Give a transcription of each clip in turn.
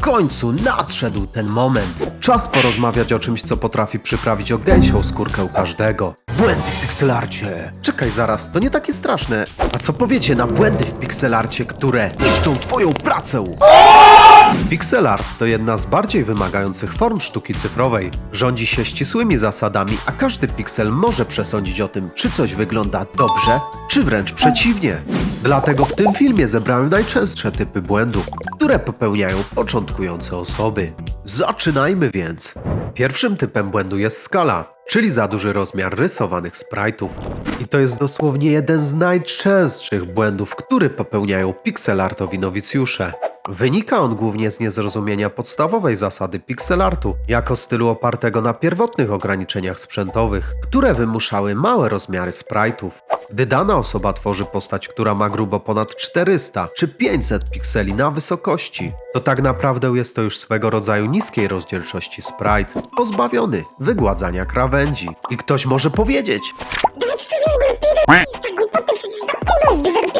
końcu nadszedł ten moment. Czas porozmawiać o czymś, co potrafi przyprawić o gęsią skórkę każdego. Błędy w pixelarcie. Czekaj zaraz, to nie takie straszne. A co powiecie na błędy w pixelarcie, które niszczą twoją pracę? Pixel art to jedna z bardziej wymagających form sztuki cyfrowej. Rządzi się ścisłymi zasadami, a każdy piksel może przesądzić o tym, czy coś wygląda dobrze, czy wręcz przeciwnie. Dlatego w tym filmie zebrałem najczęstsze typy błędów, które popełniają początkujące osoby. Zaczynajmy więc. Pierwszym typem błędu jest skala, czyli za duży rozmiar rysowanych sprite'ów. I to jest dosłownie jeden z najczęstszych błędów, który popełniają pixelartowi nowicjusze. Wynika on głównie z niezrozumienia podstawowej zasady pixelartu, jako stylu opartego na pierwotnych ograniczeniach sprzętowych, które wymuszały małe rozmiary sprite'ów. Gdy dana osoba tworzy postać, która ma grubo ponad 400 czy 500 pikseli na wysokości, to tak naprawdę jest to już swego rodzaju niskiej rozdzielczości sprite, pozbawiony wygładzania krawędzi. I ktoś może powiedzieć, tak głupoty przecież dużego pixelartu. I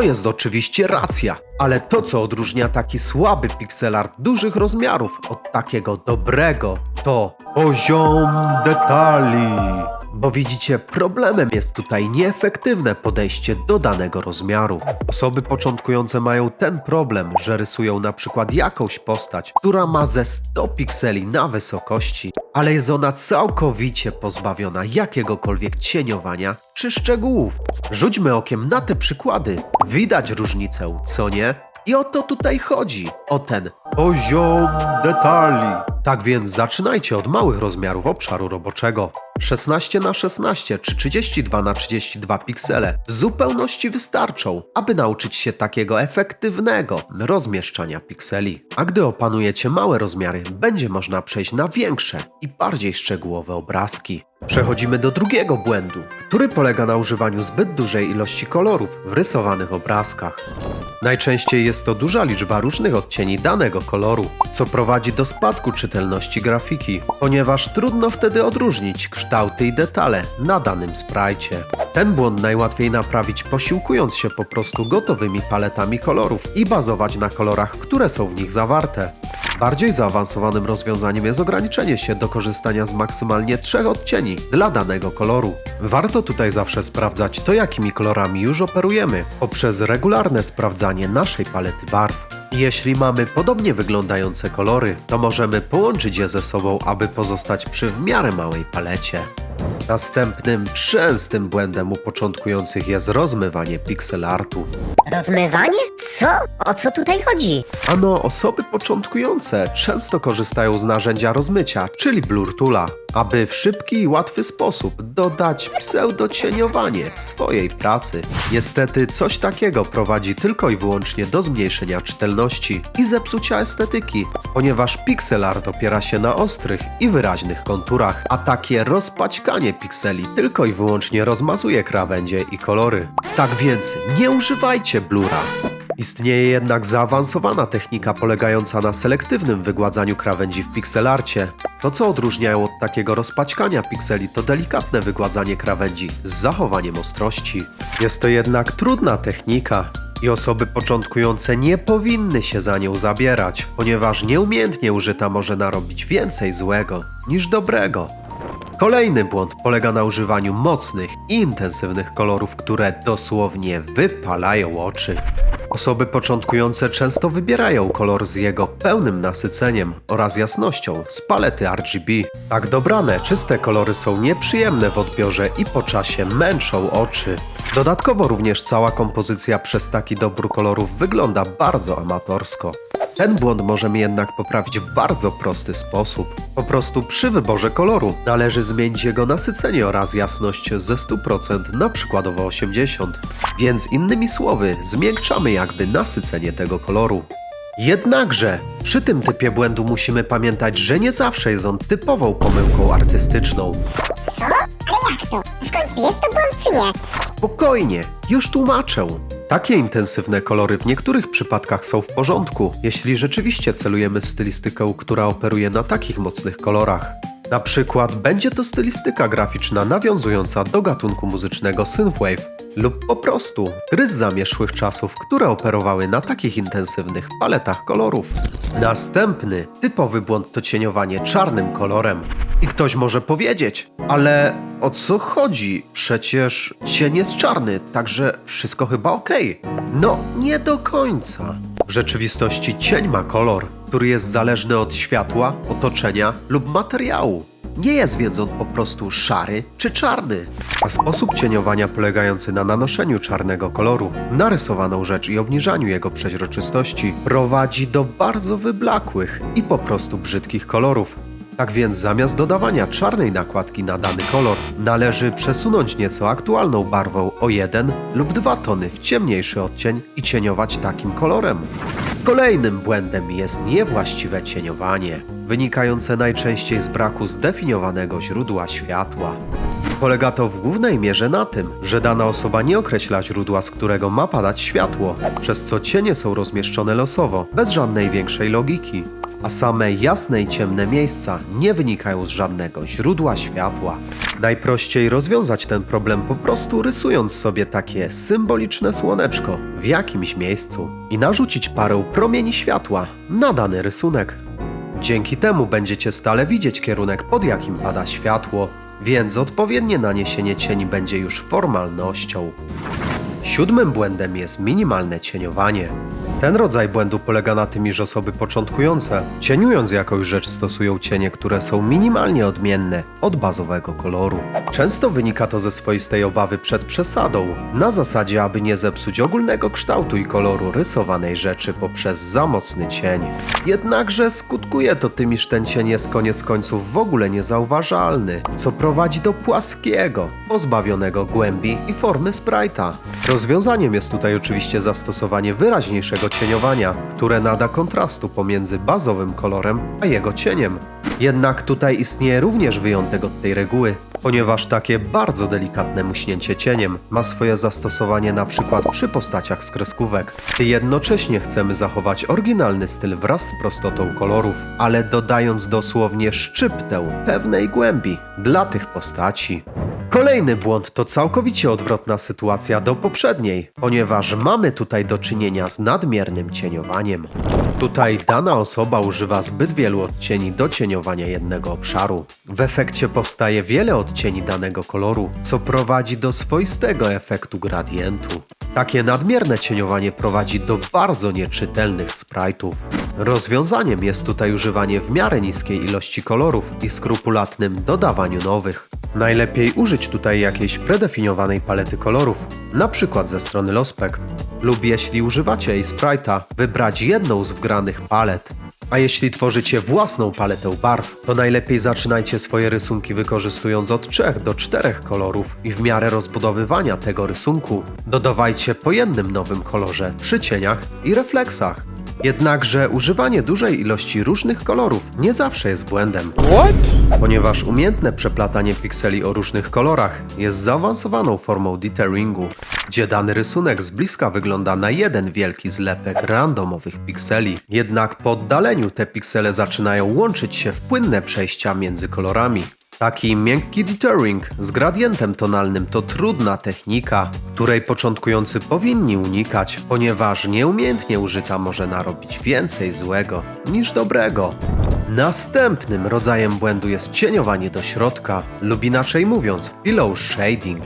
to jest oczywiście racja, ale to co odróżnia taki słaby pixel art dużych rozmiarów od takiego dobrego, to poziom detali. Bo widzicie, problemem jest tutaj nieefektywne podejście do danego rozmiaru. Osoby początkujące mają ten problem, że rysują na przykład jakąś postać, która ma ze 100 pikseli na wysokości, ale jest ona całkowicie pozbawiona jakiegokolwiek cieniowania czy szczegółów. Rzućmy okiem na te przykłady. Widać różnicę, co nie? I o to tutaj chodzi. O ten poziom detali. Tak więc zaczynajcie od małych rozmiarów obszaru roboczego. 16 na 16 czy 32 na 32 piksele w zupełności wystarczą, aby nauczyć się takiego efektywnego rozmieszczania pikseli. A gdy opanujecie małe rozmiary, będzie można przejść na większe i bardziej szczegółowe obrazki. Przechodzimy do drugiego błędu, który polega na używaniu zbyt dużej ilości kolorów w rysowanych obrazkach. Najczęściej jest to duża liczba różnych odcieni danego koloru, co prowadzi do spadku czytelności grafiki, ponieważ trudno wtedy odróżnić kształty i detale na danym sprajcie. Ten błąd najłatwiej naprawić posiłkując się po prostu gotowymi paletami kolorów i bazować na kolorach, które są w nich zawarte. Bardziej zaawansowanym rozwiązaniem jest ograniczenie się do korzystania z maksymalnie trzech odcieni dla danego koloru. Warto tutaj zawsze sprawdzać to, jakimi kolorami już operujemy, poprzez regularne sprawdzanie naszej palety barw. Jeśli mamy podobnie wyglądające kolory, to możemy połączyć je ze sobą, aby pozostać przy w miarę małej palecie. Następnym częstym błędem u początkujących jest rozmywanie pixel artu. Rozmywanie? Co? O co tutaj chodzi? Ano, osoby początkujące często korzystają z narzędzia rozmycia, czyli Blur Toola, aby w szybki i łatwy sposób dodać pseudocieniowanie w swojej pracy. Niestety coś takiego prowadzi tylko i wyłącznie do zmniejszenia czytelności i zepsucia estetyki, ponieważ pixel art opiera się na ostrych i wyraźnych konturach, a takie rozpaćkanie pikseli tylko i wyłącznie rozmazuje krawędzie i kolory. Tak więc nie używajcie blura. Istnieje jednak zaawansowana technika polegająca na selektywnym wygładzaniu krawędzi w pixelarcie. To, co odróżniają od takiego rozpaćkania pikseli, to delikatne wygładzanie krawędzi z zachowaniem ostrości. Jest to jednak trudna technika i osoby początkujące nie powinny się za nią zabierać, ponieważ nieumiejętnie użyta może narobić więcej złego niż dobrego. Kolejny błąd polega na używaniu mocnych i intensywnych kolorów, które dosłownie wypalają oczy. Osoby początkujące często wybierają kolor z jego pełnym nasyceniem oraz jasnością z palety RGB. Tak dobrane, czyste kolory są nieprzyjemne w odbiorze i po czasie męczą oczy. Dodatkowo również cała kompozycja przez taki dobór kolorów wygląda bardzo amatorsko. Ten błąd możemy jednak poprawić w bardzo prosty sposób. Po prostu przy wyborze koloru należy zmienić jego nasycenie oraz jasność ze 100% na przykładowo 80%. Więc innymi słowy, zmiękczamy jakby nasycenie tego koloru. Jednakże przy tym typie błędu musimy pamiętać, że nie zawsze jest on typową pomyłką artystyczną. Co? Ale jak to? W końcu jest to błąd czy nie? Spokojnie, już tłumaczę. Takie intensywne kolory w niektórych przypadkach są w porządku, jeśli rzeczywiście celujemy w stylistykę, która operuje na takich mocnych kolorach. Na przykład będzie to stylistyka graficzna nawiązująca do gatunku muzycznego synthwave, lub po prostu gry z zamierzchłych czasów, które operowały na takich intensywnych paletach kolorów. Następny typowy błąd to cieniowanie czarnym kolorem. I ktoś może powiedzieć, ale o co chodzi? Przecież cień jest czarny, także wszystko chyba okej. No, nie do końca. W rzeczywistości cień ma kolor, który jest zależny od światła, otoczenia lub materiału. Nie jest więc on po prostu szary czy czarny. A sposób cieniowania polegający na nanoszeniu czarnego koloru, narysowaną rzecz i obniżaniu jego przeźroczystości prowadzi do bardzo wyblakłych i po prostu brzydkich kolorów. Tak więc zamiast dodawania czarnej nakładki na dany kolor, należy przesunąć nieco aktualną barwą o jeden lub dwa tony w ciemniejszy odcień i cieniować takim kolorem. Kolejnym błędem jest niewłaściwe cieniowanie, wynikające najczęściej z braku zdefiniowanego źródła światła. Polega to w głównej mierze na tym, że dana osoba nie określa źródła, z którego ma padać światło, przez co cienie są rozmieszczone losowo, bez żadnej większej logiki, a same jasne i ciemne miejsca nie wynikają z żadnego źródła światła. Najprościej rozwiązać ten problem po prostu rysując sobie takie symboliczne słoneczko w jakimś miejscu i narzucić parę promieni światła na dany rysunek. Dzięki temu będziecie stale widzieć kierunek, pod jakim pada światło, więc odpowiednie naniesienie cieni będzie już formalnością. Siódmym błędem jest minimalne cieniowanie. Ten rodzaj błędu polega na tym, iż osoby początkujące, cieniując jakąś rzecz, stosują cienie, które są minimalnie odmienne od bazowego koloru. Często wynika to ze swoistej obawy przed przesadą, na zasadzie, aby nie zepsuć ogólnego kształtu i koloru rysowanej rzeczy poprzez za mocny cień. Jednakże skutkuje to tym, iż ten cień jest koniec końców w ogóle niezauważalny, co prowadzi do płaskiego, pozbawionego głębi i formy sprite'a. Rozwiązaniem jest tutaj oczywiście zastosowanie wyraźniejszego cieniowania, które nada kontrastu pomiędzy bazowym kolorem a jego cieniem. Jednak tutaj istnieje również wyjątek od tej reguły, ponieważ takie bardzo delikatne muśnięcie cieniem ma swoje zastosowanie na przykład przy postaciach z kreskówek. Jednocześnie chcemy zachować oryginalny styl wraz z prostotą kolorów, ale dodając dosłownie szczyptę pewnej głębi dla tych postaci. Kolejny błąd to całkowicie odwrotna sytuacja do poprzedniej, ponieważ mamy tutaj do czynienia z nadmiernym cieniowaniem. Tutaj dana osoba używa zbyt wielu odcieni do cieniowania jednego obszaru. W efekcie powstaje wiele odcieni danego koloru, co prowadzi do swoistego efektu gradientu. Takie nadmierne cieniowanie prowadzi do bardzo nieczytelnych sprite'ów. Rozwiązaniem jest tutaj używanie w miarę niskiej ilości kolorów i skrupulatnym dodawaniu nowych. Najlepiej użyć tutaj jakiejś predefiniowanej palety kolorów, na przykład ze strony Lospec, lub jeśli używacie jej sprite'a, wybrać jedną z wgranych palet. A jeśli tworzycie własną paletę barw, to najlepiej zaczynajcie swoje rysunki wykorzystując od 3 do 4 kolorów i w miarę rozbudowywania tego rysunku dodawajcie po jednym nowym kolorze przy cieniach i refleksach. Jednakże używanie dużej ilości różnych kolorów nie zawsze jest błędem. Ponieważ umiejętne przeplatanie pikseli o różnych kolorach jest zaawansowaną formą ditheringu, gdzie dany rysunek z bliska wygląda na jeden wielki zlepek randomowych pikseli. Jednak po oddaleniu te piksele zaczynają łączyć się w płynne przejścia między kolorami. Taki miękki dithering z gradientem tonalnym to trudna technika, której początkujący powinni unikać, ponieważ nieumiejętnie użyta może narobić więcej złego niż dobrego. Następnym rodzajem błędu jest cieniowanie do środka, lub inaczej mówiąc, below shading.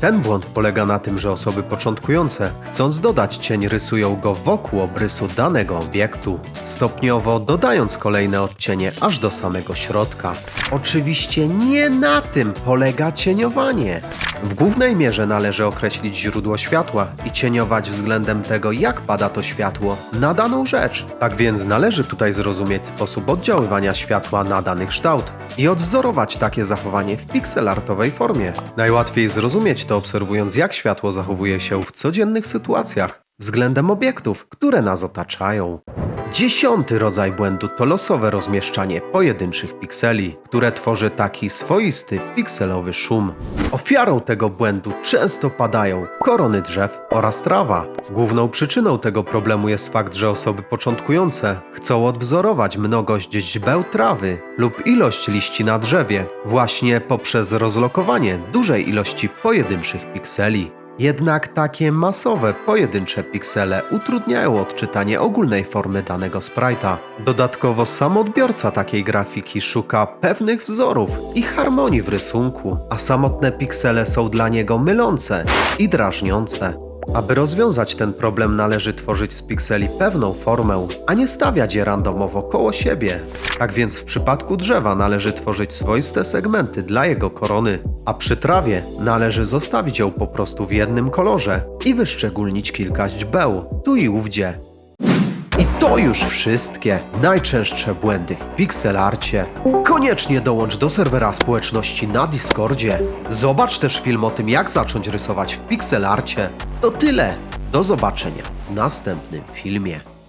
Ten błąd polega na tym, że osoby początkujące, chcąc dodać cień, rysują go wokół obrysu danego obiektu, stopniowo dodając kolejne odcienie aż do samego środka. Oczywiście nie na tym polega cieniowanie. W głównej mierze należy określić źródło światła i cieniować względem tego, jak pada to światło na daną rzecz. Tak więc należy tutaj zrozumieć sposób oddziaływania światła na dany kształt i odwzorować takie zachowanie w pixelartowej formie. Najłatwiej zrozumieć to obserwując, jak światło zachowuje się w codziennych sytuacjach względem obiektów, które nas otaczają. Dziesiąty rodzaj błędu to losowe rozmieszczanie pojedynczych pikseli, które tworzy taki swoisty pikselowy szum. Ofiarą tego błędu często padają korony drzew oraz trawa. Główną przyczyną tego problemu jest fakt, że osoby początkujące chcą odwzorować mnogość źdźbeł trawy lub ilość liści na drzewie właśnie poprzez rozlokowanie dużej ilości pojedynczych pikseli. Jednak takie masowe, pojedyncze piksele utrudniają odczytanie ogólnej formy danego sprite'a. Dodatkowo sam odbiorca takiej grafiki szuka pewnych wzorów i harmonii w rysunku, a samotne piksele są dla niego mylące i drażniące. Aby rozwiązać ten problem należy tworzyć z pikseli pewną formę, a nie stawiać je randomowo koło siebie. Tak więc w przypadku drzewa należy tworzyć swoiste segmenty dla jego korony, a przy trawie należy zostawić ją po prostu w jednym kolorze i wyszczególnić kilka źdźbeł, tu i ówdzie. I to już wszystkie najczęstsze błędy w pixelarcie. Koniecznie dołącz do serwera społeczności na Discordzie. Zobacz też film o tym, jak zacząć rysować w pixelarcie. To tyle. Do zobaczenia w następnym filmie.